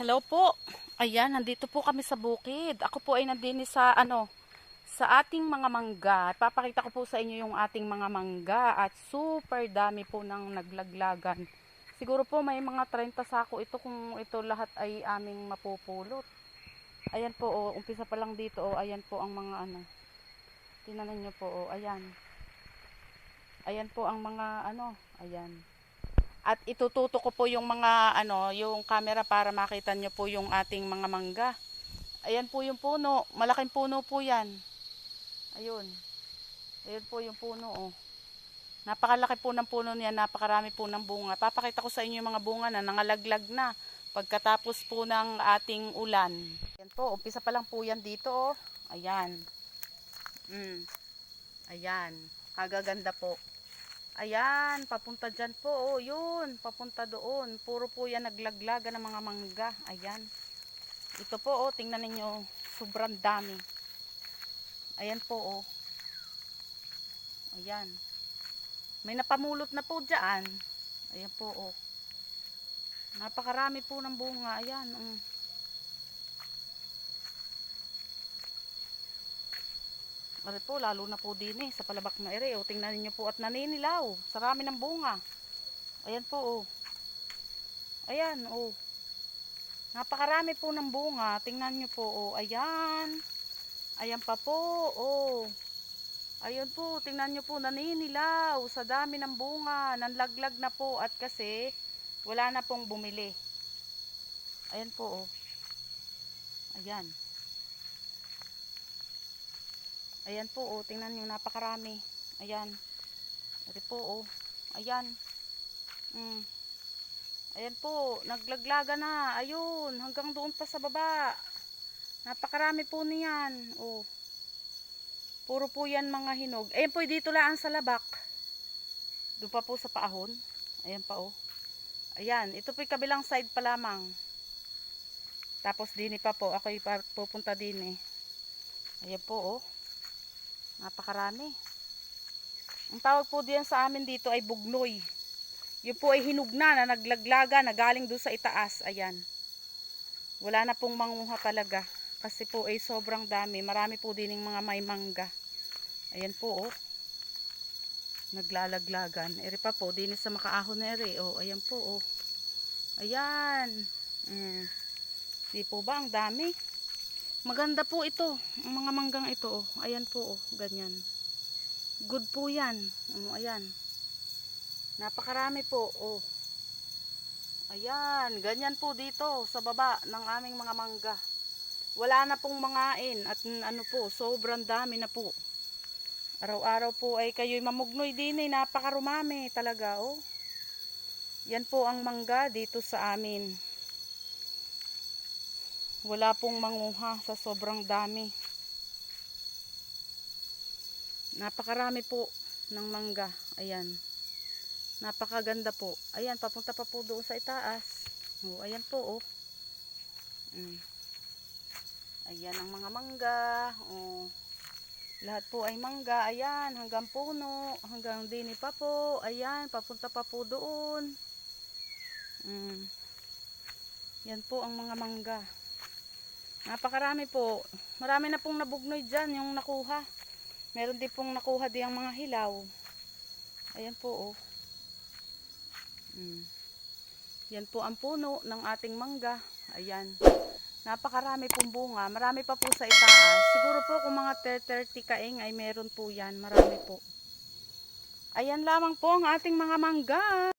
Hello po. Ayan, nandito po kami sa bukid. Ako po ay nandini sa ano, sa ating mga mangga. Papakita ko po sa inyo yung ating mga mangga at super dami po ng naglaglagan. Siguro po may mga 30 sako ito kung ito lahat ay aming mapupulot. Ayan po, oh, umpisa pa lang dito, oh, ayan po ang mga ano. Tingnan niyo po, oh, ayan. Ayan po ang mga ano, ayan. At itututo ko po yung mga ano, yung camera para makita nyo po yung ating mga mangga. Ayan po yung puno. Malaking puno po yan. Ayun. Ayun po yung puno oh. Napakalaki po ng puno niya, napakarami po ng bunga. Papakita ko sa inyo yung mga bunga na nangalaglag na pagkatapos po ng ating ulan. Ayan po, umpisa pa lang po yan dito oh. Ayan. Mm. Ayan. Kagaganda po. Ayan, papunta dyan po. Oh, yun, papunta doon. Puro po yan naglaglaga ng mga mangga. Ayan. Ito po, oh, tingnan ninyo. Sobrang dami. Ayan po, oh. Ayan. May napamulot na po dyan. Ayan po, oh. Napakarami po ng bunga. Ayan, mm. Ari po, lalo na po din eh, sa palabak na ere. O, tingnan niyo po at naninilaw. Sarami ng bunga. Ayan po, oh. Ayan, oh. Napakarami po ng bunga. Tingnan niyo po, oh. Ayan. Ayan pa po, oh. Ayun po, tingnan niyo po, naninilaw. Sa dami ng bunga. Nanlaglag na po at kasi wala na pong bumili. Ayan po, oh. Ayan. Ayan po, oh, tingnan nyo, napakarami. Ayan. Ito po, oh. Ayan. Mm. Ayan po, naglaglaga na. Ayun, hanggang doon pa sa baba. Napakarami po niyan. Oh. Puro po yan mga hinog. Ayan po, dito lang sa labak. Doon pa po sa paahon. Ayan pa, oh. Ayan, ito po yung kabilang side pa lamang. Tapos dini pa po, ako pupunta din eh. Ayan po, oh. Napakarami. Ang tawag po diyan sa amin dito ay bugnoy. Yun po ay hinug na, na naglaglaga, na galing doon sa itaas. Ayan. Wala na pong manguha talaga. Kasi po ay sobrang dami. Marami po din yung mga may mangga. Ayan po oh. Naglalaglagan. Eri pa po, din sa makaahon na eri. Oh, ayan po oh. Ayan. Mm. Di po ba ang dami? Maganda po ito, ang mga manggang ito, oh. Ayan po, oh, ganyan. Good po 'yan. Oh, ayan. Napakarami po, oh. Ayan, ganyan po dito sa baba ng aming mga mangga. Wala na pong mangain at ano po, sobrang dami na po. Araw-araw po ay kayo'y mamugnoy din eh, napakarumami talaga, oh. Yan po ang mangga dito sa amin wala pong manguha sa sobrang dami. Napakarami po ng mangga. Ayan. Napakaganda po. Ayan papunta pa po doon sa itaas. Oh, ayan po oh. Mm. ayan ang mga mangga. Oh. lahat po ay mangga. Ayan hanggang puno. Hanggang dini pa po. Ayan papunta pa po doon. Mm. yan po ang mga mangga Napakarami po. Marami na pong nabugnoy dyan yung nakuha. Meron din pong nakuha din ang mga hilaw. Ayan po oh. Mm. Yan po ang puno ng ating mangga. Ayan. Napakarami pong bunga. Marami pa po sa itaas. Siguro po kung mga 30 kaing ay meron po yan. Marami po. Ayan lamang po ang ating mga mangga.